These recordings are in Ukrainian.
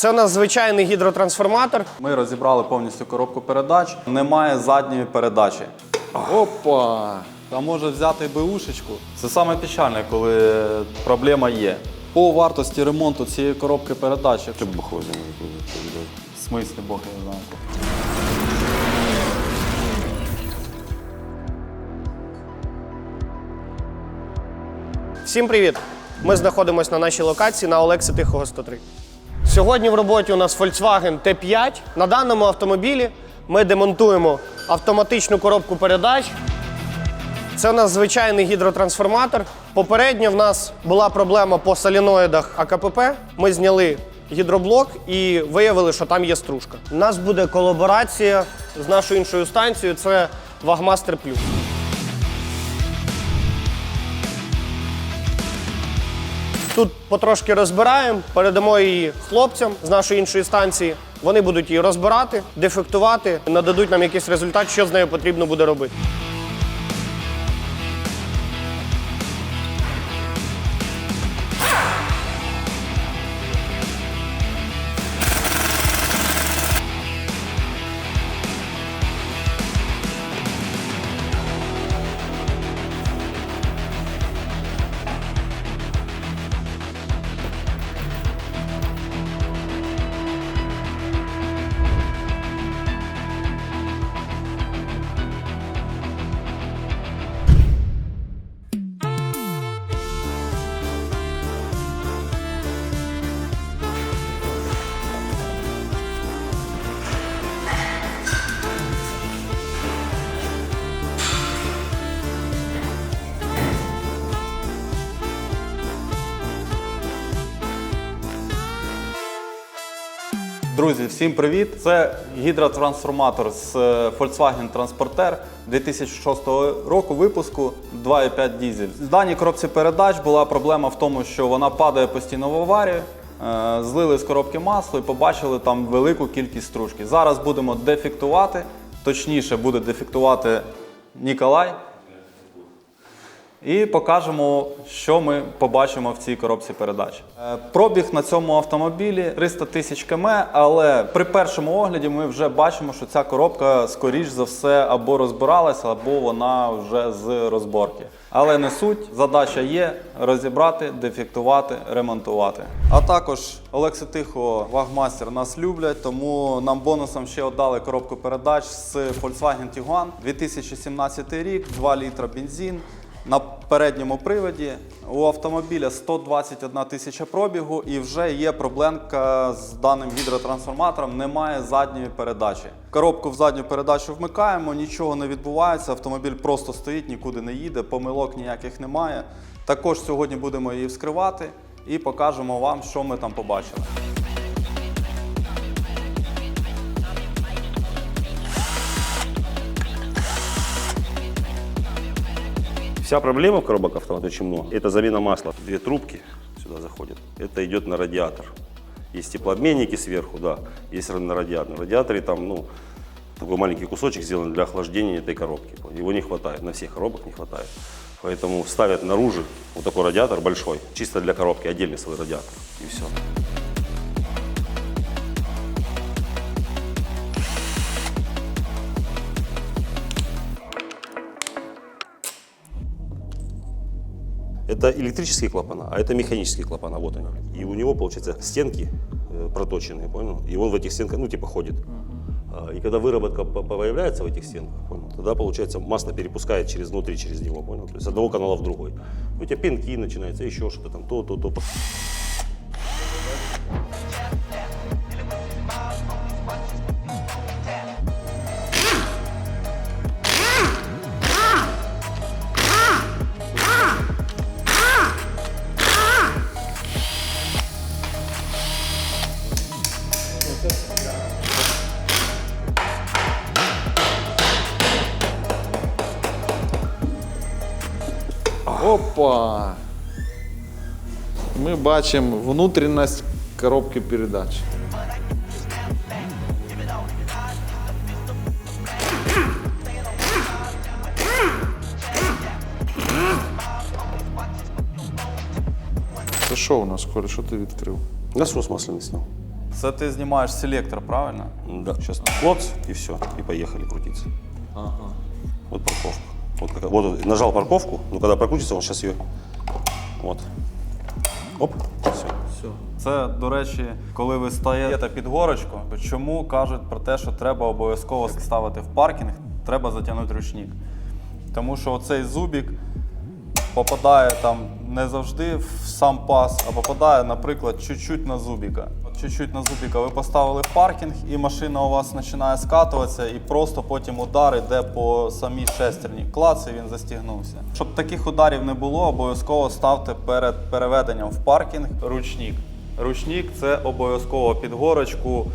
Це у нас звичайний гідротрансформатор. Ми розібрали повністю коробку передач. Немає задньої передачі. Опа! Та може взяти беушечку. Це саме печальне, коли проблема є. По вартості ремонту цієї коробки передач. Бог его В смислі, Бог я знаю. Всім привіт! Ми знаходимося на нашій локації на Олекси Тихого 103. Сьогодні в роботі у нас Volkswagen T5. На даному автомобілі ми демонтуємо автоматичну коробку передач. Це у нас звичайний гідротрансформатор. Попередньо в нас була проблема по соліноїдах АКПП. Ми зняли гідроблок і виявили, що там є стружка. У нас буде колаборація з нашою іншою станцією. Це Вагмастер Плюс. Тут потрошки розбираємо, передамо її хлопцям з нашої іншої станції. Вони будуть її розбирати, дефектувати, нададуть нам якийсь результат, що з нею потрібно буде робити. Друзі, всім привіт! Це гідротрансформатор з е, Volkswagen Transporter 2006 року випуску 2,5 дізель. В даній коробці передач була проблема в тому, що вона падає постійно в аварію. Е, Злили з коробки масло і побачили там велику кількість стружки. Зараз будемо дефектувати, точніше буде дефектувати Ніколай. І покажемо, що ми побачимо в цій коробці передач. Е, Пробіг на цьому автомобілі 300 тисяч км, але при першому огляді ми вже бачимо, що ця коробка, скоріш за все, або розбиралася, або вона вже з розборки. Але не суть, задача є розібрати, дефектувати, ремонтувати. А також Олекси Тихо, Вагмастер нас люблять, тому нам бонусом ще отдали коробку передач з Volkswagen Tiguan 2017 рік, 2 літра бензин. На передньому приводі у автомобіля 121 тисяча пробігу і вже є проблемка з даним гідротрансформатором, немає задньої передачі. Коробку в задню передачу вмикаємо, нічого не відбувається, автомобіль просто стоїть, нікуди не їде, помилок ніяких немає. Також сьогодні будемо її вскривати і покажемо вам, що ми там побачили. Вся проблема в коробок автомат очень много. Это замена масла. Две трубки сюда заходят. Это идет на радиатор. Есть теплообменники сверху, да. Есть на радиатор. На радиаторе там, ну, такой маленький кусочек сделан для охлаждения этой коробки. Его не хватает, на всех коробок не хватает. Поэтому ставят наружу вот такой радиатор большой, чисто для коробки, отдельный свой радиатор. И все. Это электрические клапана, а это механические клапана. Вот они. И у него, получается, стенки э, проточенные, понял? И он в этих стенках, ну, типа, ходит. А, И когда выработка по- появляется в этих стенках, понял, тогда, получается, масло перепускает через внутри, через него, понял? То есть с одного канала в другой. У тебя пинки начинаются, еще что-то там, то, то, то. Ми бачимо внутрішність коробки передач. Це що у нас, Коля, що ти відкрив? Насос масляный снял. Це ти знімаєш селектор, правильно? Да, сейчас клоц и все, и поехали крутиться. Вот парковка. Вот, как- вот нажал парковку, но когда прокрутится, он сейчас ее. Вот. Оп, все. Це, до речі, коли ви стаєте під горочку, чому кажуть про те, що треба обов'язково ставити в паркінг, треба затягнути ручник. Тому що оцей зубік попадає там не завжди в сам пас, а попадає, наприклад, чуть-чуть на зубіка. Чуть-чуть на зубіка ви поставили паркінг, і машина у вас починає скатуватися, і просто потім удар йде по самій шестерні. Клац, і він застігнувся. Щоб таких ударів не було, обов'язково ставте перед переведенням в паркінг ручник. Ручник це обов'язково під горочку.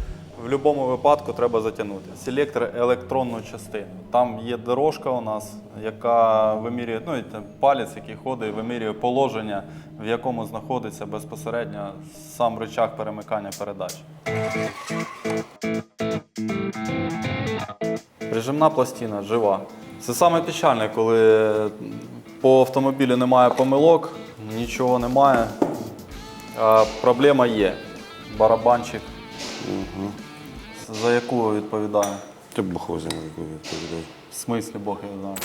В будь-якому випадку треба затягнути. Селектор електронну частину. Там є дорожка у нас, яка вимірює, ну палець, який ходить, вимірює положення, в якому знаходиться безпосередньо сам рычаг перемикання передач. Прижимна пластина жива. Це саме печальне, коли по автомобілю немає помилок, нічого немає. А проблема є. Барабанчик, за яку відповідає? Ти бог его знает, відповідає. В смислі Бог я знає.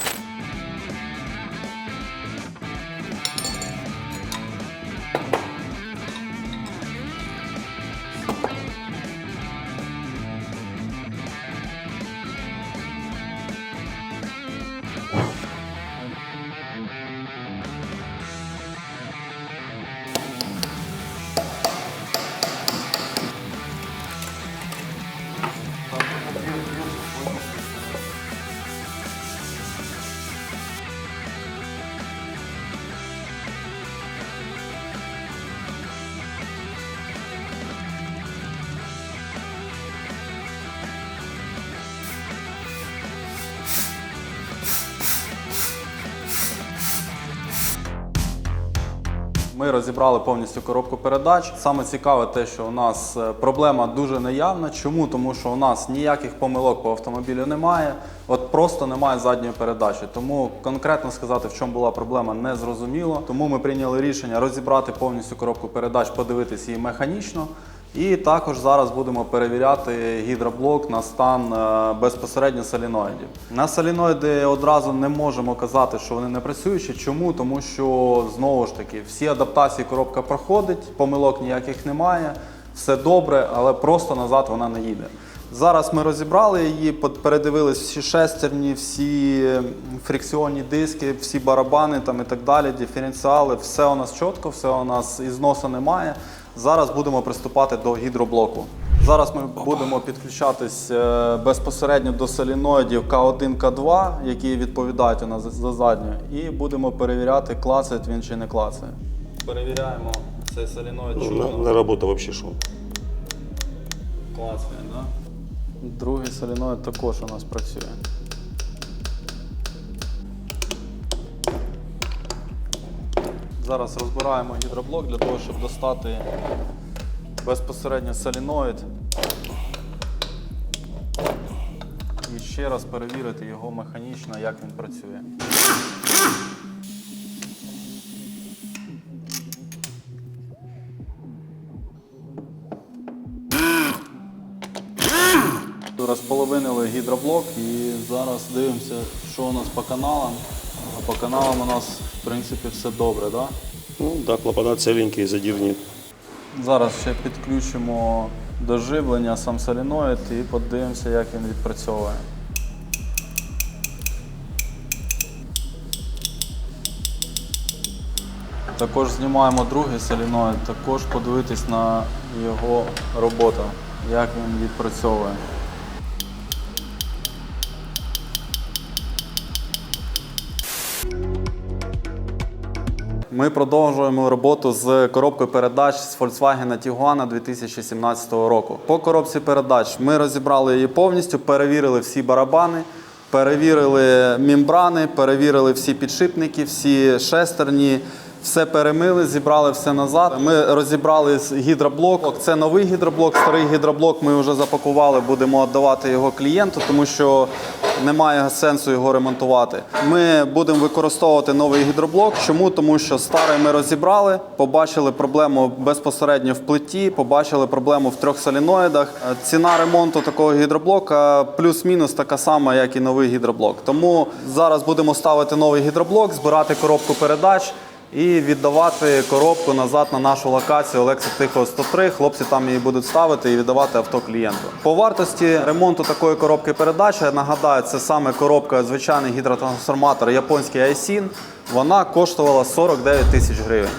Ми розібрали повністю коробку передач. Саме цікаве те, що у нас е, проблема дуже наявна. Чому? Тому що у нас ніяких помилок по автомобілю немає, от просто немає задньої передачі. Тому конкретно сказати, в чому була проблема, не зрозуміло. Тому ми прийняли рішення розібрати повністю коробку передач, подивитися її механічно. І також зараз будемо перевіряти гідроблок на стан е, безпосередньо соліноїдів. На соліноїди одразу не можемо казати, що вони не працюючі. Чому? Тому що знову ж таки всі адаптації коробка проходить, помилок ніяких немає, все добре, але просто назад вона не їде. Зараз ми розібрали її, передивились всі шестерні, всі фрикціонні диски, всі барабани там і так далі, диференціали. Все у нас чітко, все у нас ізносу немає. Зараз будемо приступати до гідроблоку. Зараз ми будемо підключатись е, безпосередньо до соліноїдів К1, К2, які відповідають у нас за- за задню, і будемо перевіряти, клацає він чи не клацає. Перевіряємо цей соліноїд Ну, на, на работу вообще шел. Клацає, да? Другий соліноїд також у нас працює. Зараз розбираємо гідроблок для того, щоб достати безпосередньо соліноїд. І ще раз перевірити його механічно, як він працює. Розполовинили гідроблок і зараз дивимося, що у нас по каналам. По каналам у нас, в принципі, все добре, так? Да? Ну да, клапана целенькие, задир нет. Зараз ще підключимо до живлення сам соліноїд і подивимося, як він відпрацьовує. Також знімаємо другий соліноїд, також подивитись на його роботу, як він відпрацьовує. Ми продовжуємо роботу з коробкою передач з Volkswagen Tiguan 2017 року. По коробці передач ми розібрали її повністю, перевірили всі барабани, перевірили мембрани, перевірили всі підшипники, всі шестерні, Все перемили, зібрали все назад. Ми розібрали гідроблок. Це новий гідроблок. Старий гідроблок ми вже запакували, будемо віддавати його клієнту, тому що немає сенсу його ремонтувати. Ми будемо використовувати новий гідроблок. Чому? Тому що старий ми розібрали, побачили проблему безпосередньо в плиті, побачили проблему в трьох соліноїдах. Е, Ціна ремонту такого гідроблока плюс-мінус така сама, як і новий гідроблок. Тому зараз будемо ставити новий гідроблок, збирати коробку передач. І віддавати коробку назад на нашу локацію Олекса Тихого 103. Хлопці там її будуть ставити і віддавати авто клієнту. По вартості ремонту такої коробки передач, я нагадаю, це саме коробка звичайний гідротрансформатор японський Айсін. Вона коштувала 49 тисяч гривень.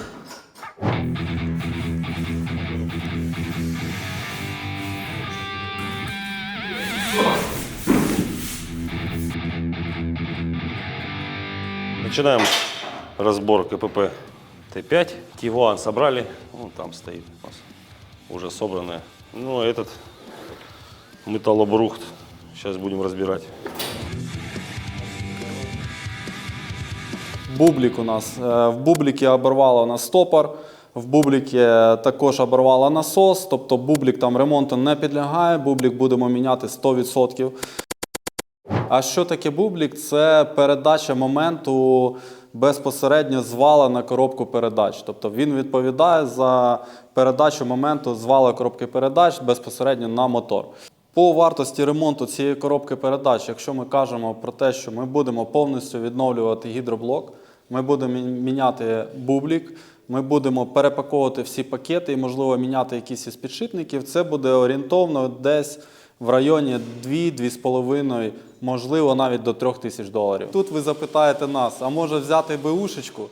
Начинаем разбор КПП Т5. Тивуан собрали, он там стоит у нас, уже собранное. Ну, а этот металлобрухт сейчас будем разбирать. Бублік у нас. Е, В бубліки оборвало у нас стопор. В бубліки також оборвало насос, тобто бублік там ремонту не підлягає, бублік будемо міняти 100%. А що таке бублік? Це передача моменту безпосередньо з вала на коробку передач. Тобто він відповідає за передачу моменту з коробки передач безпосередньо на мотор. По вартості ремонту цієї коробки передач, якщо ми кажемо про те, що ми будемо повністю відновлювати гідроблок, ми будемо міняти бублік, ми будемо перепаковувати всі пакети і, можливо, міняти якісь із підшипників, це буде орієнтовно десь в районі 2-2,5, можливо, навіть до 3 тисяч доларів. Тут ви запитаєте нас, а може взяти БУшечку?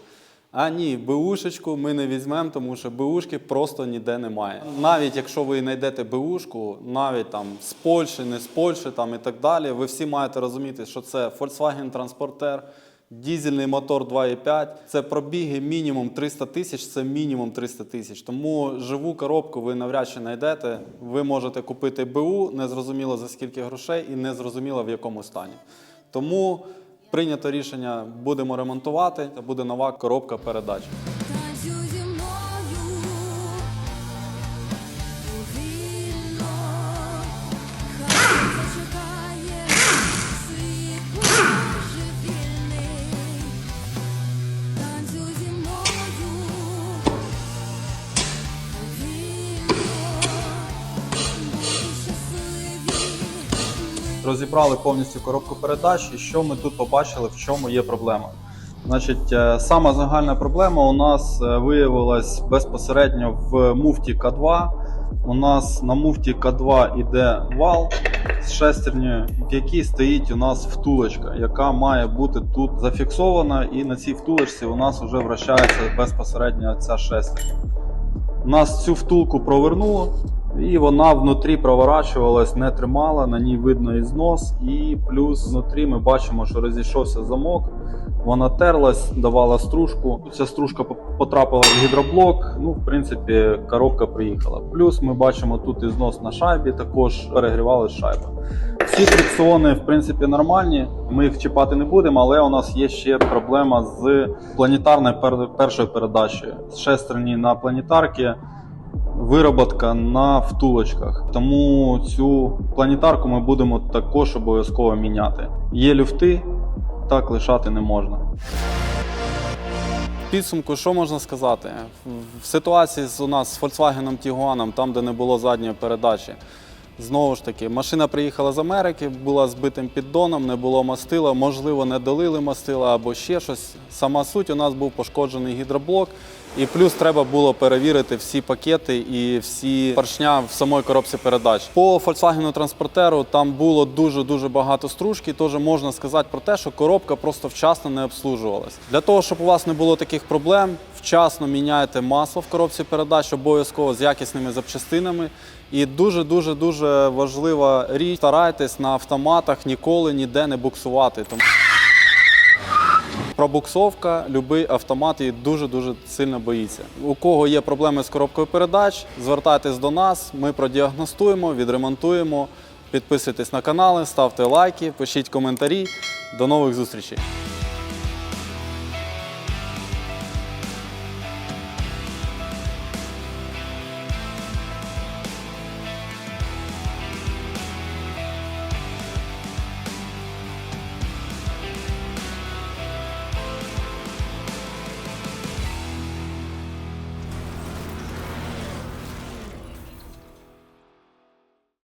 А ні, БУшечку ми не візьмемо, тому що БУшки просто ніде немає. Навіть якщо ви знайдете БУшку, навіть там з Польщі, не з Польщі там і так далі, ви всі маєте розуміти, що це Volkswagen Transporter, дізельний мотор 2.5. Це пробіги мінімум 300 тисяч, це мінімум 300 тисяч. Тому живу коробку ви навряд чи знайдете. Ви можете купити БУ, незрозуміло за скільки грошей і незрозуміло в якому стані. Тому прийнято рішення, будемо ремонтувати, та буде нова коробка передач. Розібрали повністю коробку передач, і що ми тут побачили, в чому є проблема. Значить, е, сама загальна проблема у нас е, виявилась безпосередньо в муфті К2. У нас на муфті К2 іде вал з шестернею, в якій стоїть у нас втулочка, яка має бути тут зафіксована, і на цій втулочці у нас вже вращається безпосередньо ця шестерня. Нас цю втулку провернуло, і вона внутрі проворачувалась, не тримала, на ній видно і знос, і плюс внутрі ми бачимо, що розійшовся замок. Вона терлась, давала стружку. Ця стружка потрапила в гідроблок. Ну, в принципі, коробка приїхала. Плюс ми бачимо тут і знос на шайбі, також перегрівалась шайба. Всі фрикціони, в принципі, нормальні. Ми їх чіпати не будемо, але у нас є ще проблема з планетарною першою передачею. З шестерні на планетарки вироботка на втулочках. Тому цю планетарку ми будемо також обов'язково міняти. Є люфти, так лишати не можна. Підсумку, що можна сказати? В ситуації з у нас з Volkswagen Tiguan, там, де не було задньої передачі, знову ж таки, машина приїхала з Америки, була збитим піддоном, не було мастила, можливо, не долили мастила або ще щось. Сама суть, у нас був пошкоджений гідроблок, і плюс треба було перевірити всі пакети і всі поршня в самої коробці передач. По Volkswagen Transporter там було дуже-дуже багато стружки, теж можна сказати про те, що коробка просто вчасно не обслужувалась. Для того, щоб у вас не було таких проблем, вчасно міняйте масло в коробці передач, обов'язково з якісними запчастинами. І дуже дуже дуже важлива річ, старайтесь на автоматах ніколи ніде не буксувати. Тому Пробуксовка, будь-який автомат її дуже-дуже сильно боїться. У кого є проблеми з коробкою передач, звертайтесь до нас, ми продіагностуємо, відремонтуємо. Підписуйтесь на канали, ставте лайки, пишіть коментарі. До нових зустрічей!